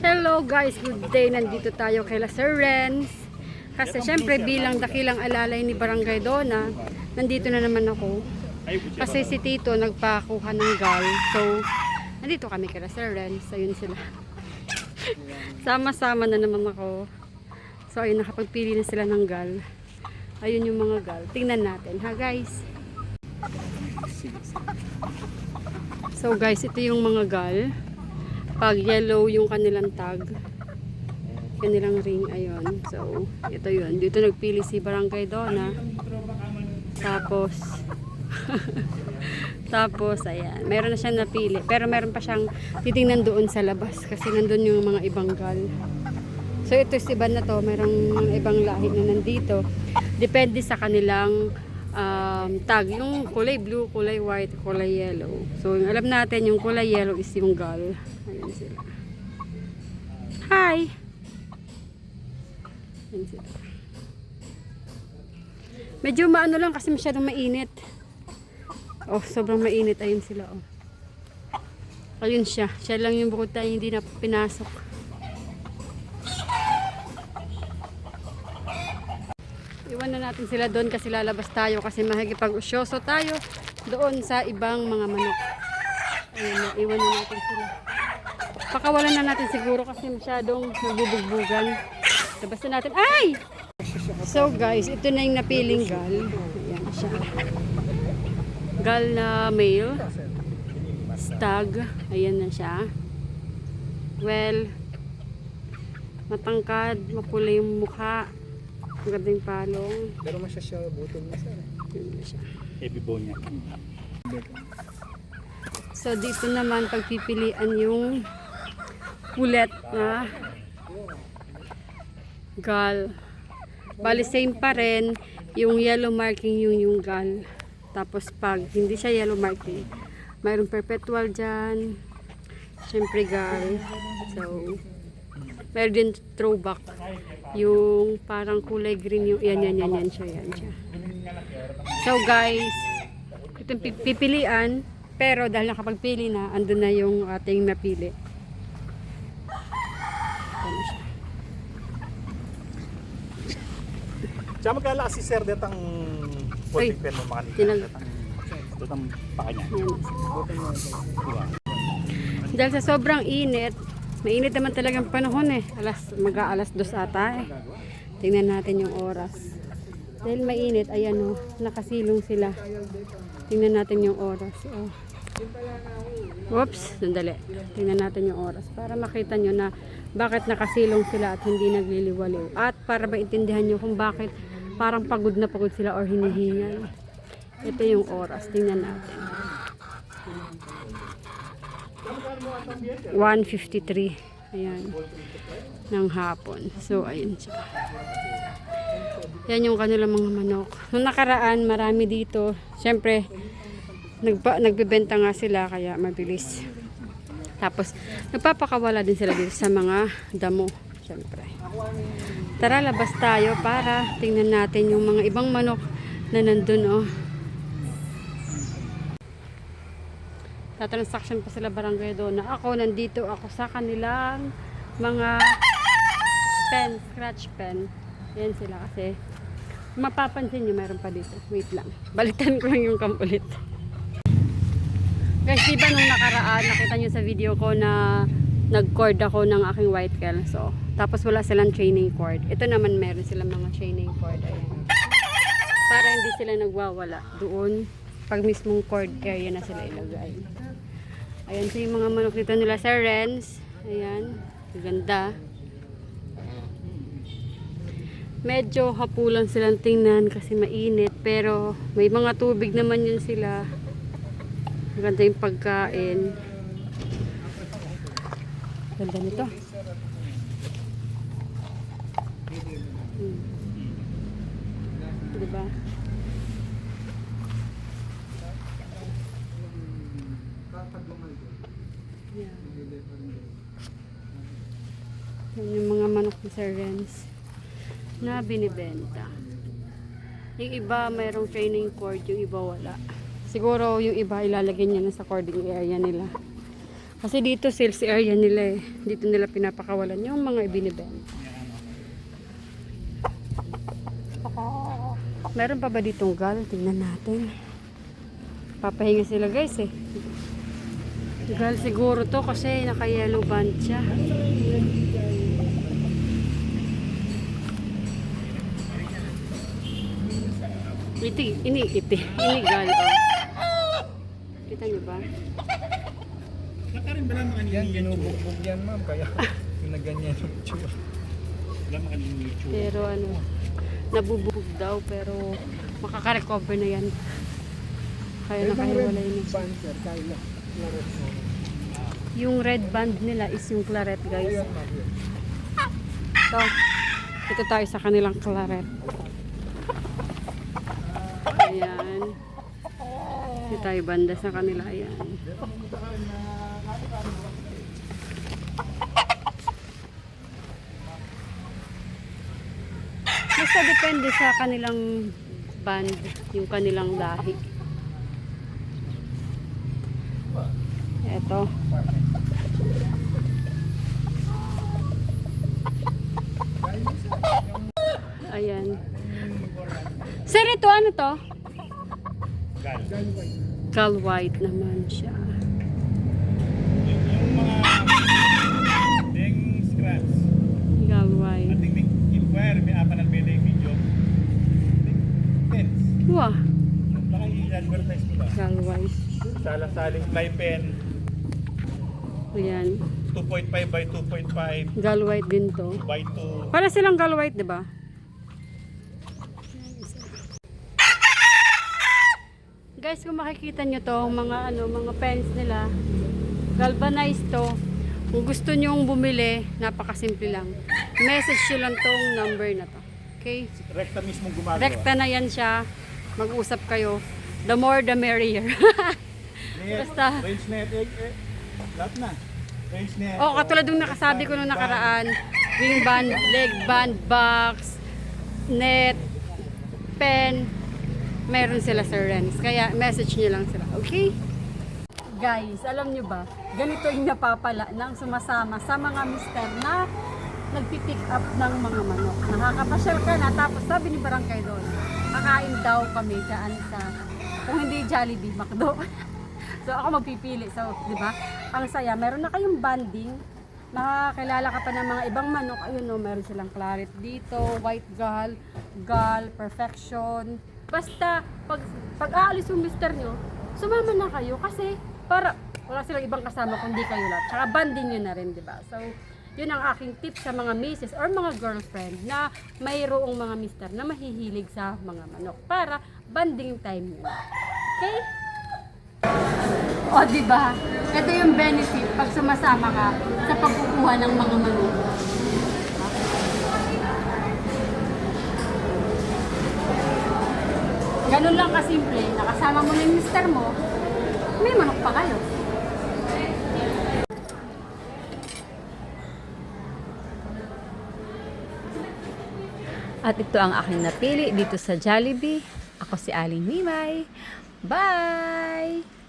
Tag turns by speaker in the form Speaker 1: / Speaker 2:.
Speaker 1: Hello guys, good day. Nandito tayo kay La Sir Renz. Kasi syempre bilang dakilang alalay ni Barangay Dona, nandito na naman ako. Kasi si Tito nagpakuha ng gal. So, nandito kami kay La Sir Renz. Ayun sila. Sama-sama na naman ako. So, ayun, nakapagpili na sila ng gal. Ayun yung mga gal. Tingnan natin, ha guys? So guys, ito yung mga gal. Pag yellow yung kanilang tag, kanilang ring, ayun. So, ito yun. Dito nagpili si Barangay Dona. Tapos, tapos, ayan. Meron na siyang napili. Pero meron pa siyang titingnan doon sa labas. Kasi nandun yung mga ibang gal. So, ito si iba na to. Merong ibang lahi na nandito. Depende sa kanilang um, tag. Yung kulay blue, kulay white, kulay yellow. So, yung alam natin, yung kulay yellow is yung gal. Hi! Medyo maano lang kasi masyadong mainit. Oh, sobrang mainit. Ayun sila, oh. Ayun siya. Siya lang yung bukod tayo hindi na pinasok. Iwan na natin sila doon kasi lalabas tayo kasi mahigipag-usyoso tayo doon sa ibang mga manok. Ayun iwan na natin sila. Pakawalan na natin siguro kasi masyadong nagbubugbugan. Labas na natin. Ay! So guys, ito na yung napiling gal. Ayan siya. Gal na male. Stag. Ayan na siya. Well, matangkad, mapula yung mukha. Ang ganda yung palong.
Speaker 2: Pero masya siya butol na sir.
Speaker 1: Ayan na siya.
Speaker 3: Heavy bone niya.
Speaker 1: So dito naman pagpipilian yung kulet na gal. Bali same pa rin yung yellow marking yung yung gal. Tapos pag hindi siya yellow marking, mayroong perpetual dyan. Siyempre gal. So, meron din throwback. Yung parang kulay green yung yan yan yan yan siya yan siya. So guys, ito yung pi- pipilian pero dahil nakapagpili na, andun na yung ating napili.
Speaker 3: Tsaka magkala si Sir detang
Speaker 1: Uy,
Speaker 3: puting pen mo mga
Speaker 1: tinag-
Speaker 3: Detang paka niya. Diba?
Speaker 1: Dahil sa sobrang init, mainit naman talagang panahon eh. Alas, mag-aalas dos ata eh. Tingnan natin yung oras. Dahil mainit, ayan o, nakasilong sila. Tingnan natin yung oras. Oh. Whoops, sandali. Tingnan natin yung oras para makita nyo na bakit nakasilong sila at hindi nagliliwaliw. At para maintindihan nyo kung bakit parang pagod na pagod sila or hinihingal. Ito yung oras. Tingnan natin. 1.53 ayan ng hapon so ayun siya yan yung kanilang mga manok nung nakaraan marami dito syempre nagpa, nagbebenta nga sila kaya mabilis. Tapos nagpapakawala din sila dito sa mga damo syempre. Tara labas tayo para tingnan natin yung mga ibang manok na nandun oh. Tatransaction pa sila barangay doon na ako nandito ako sa kanilang mga pen, scratch pen. Yan sila kasi mapapansin nyo meron pa dito. Wait lang. Balitan ko lang yung cam ulit guys diba nung nakaraan nakita nyo sa video ko na nag-cord ako ng aking white kel so tapos wala silang training cord ito naman meron silang mga training cord ayan para hindi sila nagwawala doon pag mismong cord area na sila ilagay Ayan, so yung mga manok dito nila sa Renz. Ayan, ganda. Medyo hapulan silang tingnan kasi mainit. Pero may mga tubig naman yun sila. Maganda yung pagkain. Ganda nito. Hmm. Diba? Yeah. Yan yung mga manok ni Sir Renz na binibenta. Yung iba mayroong training cord, yung iba wala. Siguro yung iba ilalagay niya na sa cording area nila. Kasi dito sales area nila eh. Dito nila pinapakawalan yung mga ibinibenta. Meron pa ba ditong gal? Tingnan natin. Papahinga sila guys eh. Gal siguro to kasi naka-yellow band siya. Iti, ini, iti, ini gal. Oh. Kita niyo ba?
Speaker 3: Nakarin ba lang mga
Speaker 2: Yan,
Speaker 3: yung
Speaker 2: ginubugbog yan ma'am, kaya ginaganyan yung tsura.
Speaker 3: Wala mga yung
Speaker 1: Pero ano, nabubog daw pero makaka-recover na yan. Kaya nakahiwalay na siya.
Speaker 2: Banter, kaya mo.
Speaker 1: Yung red band nila is yung claret guys. So, ito tayo sa kanilang claret. Ayan. Tayo banda sa kanila. Ayan. Basta depende sa kanilang band, yung kanilang lahi. Eto. Ayan. Sir, ito ano to?
Speaker 3: Gal.
Speaker 1: Cal white naman siya.
Speaker 3: Yung, mga ding scraps.
Speaker 1: Cal white.
Speaker 3: Ating may inquire, may apa ng pwede yung video. Pens.
Speaker 1: Wah,
Speaker 3: Baka i-advertise mo ba?
Speaker 1: cal white.
Speaker 3: Salang-saling fly pen.
Speaker 1: Ayan.
Speaker 3: 2.5 by 2.5
Speaker 1: Gal white din to.
Speaker 3: by 2.
Speaker 1: Para silang gal white, di ba? Guys, kung makikita nyo to, mga ano, mga pens nila, galvanized to. Kung gusto nyong bumili, napakasimple lang. Message nyo lang tong number na to. Okay?
Speaker 3: Rekta mismo gumagawa.
Speaker 1: Rekta na yan siya. Mag-usap kayo. The more, the merrier. Basta.
Speaker 3: Range net, eh, eh, lahat na. Range net.
Speaker 1: oh, katulad ng nakasabi ko nung nakaraan. Wing band, leg band, box, net, pen. Meron sila sa Renz. Kaya message nyo lang sila. Okay? Guys, alam nyo ba, ganito yung napapala ng sumasama sa mga mister na nagpipick up ng mga manok. Nakakapasyal ka na, tapos sabi ni Barangay Ron, kakain daw kami dyan sa, kung hindi Jollibee, McDo. so ako magpipili. So, di ba? Ang saya, meron na kayong banding, nakakilala ka pa ng mga ibang manok. Ayun no, meron silang claret dito, white gull, gull, perfection. Basta, pag, pag aalis yung mister nyo, sumama na kayo kasi para wala silang ibang kasama kundi kayo lahat. Tsaka banding nyo na rin, di ba? So, yun ang aking tip sa mga misis or mga girlfriend na mayroong mga mister na mahihilig sa mga manok para banding time nyo. Okay? O, di ba? Ito yung benefit pag sumasama ka sa pagkukuha ng mga manok. Ganun lang kasimple, nakasama mo na yung mister mo, may manok pa kayo.
Speaker 4: At ito ang aking napili dito sa Jollibee. Ako si Aling Mimay. Bye!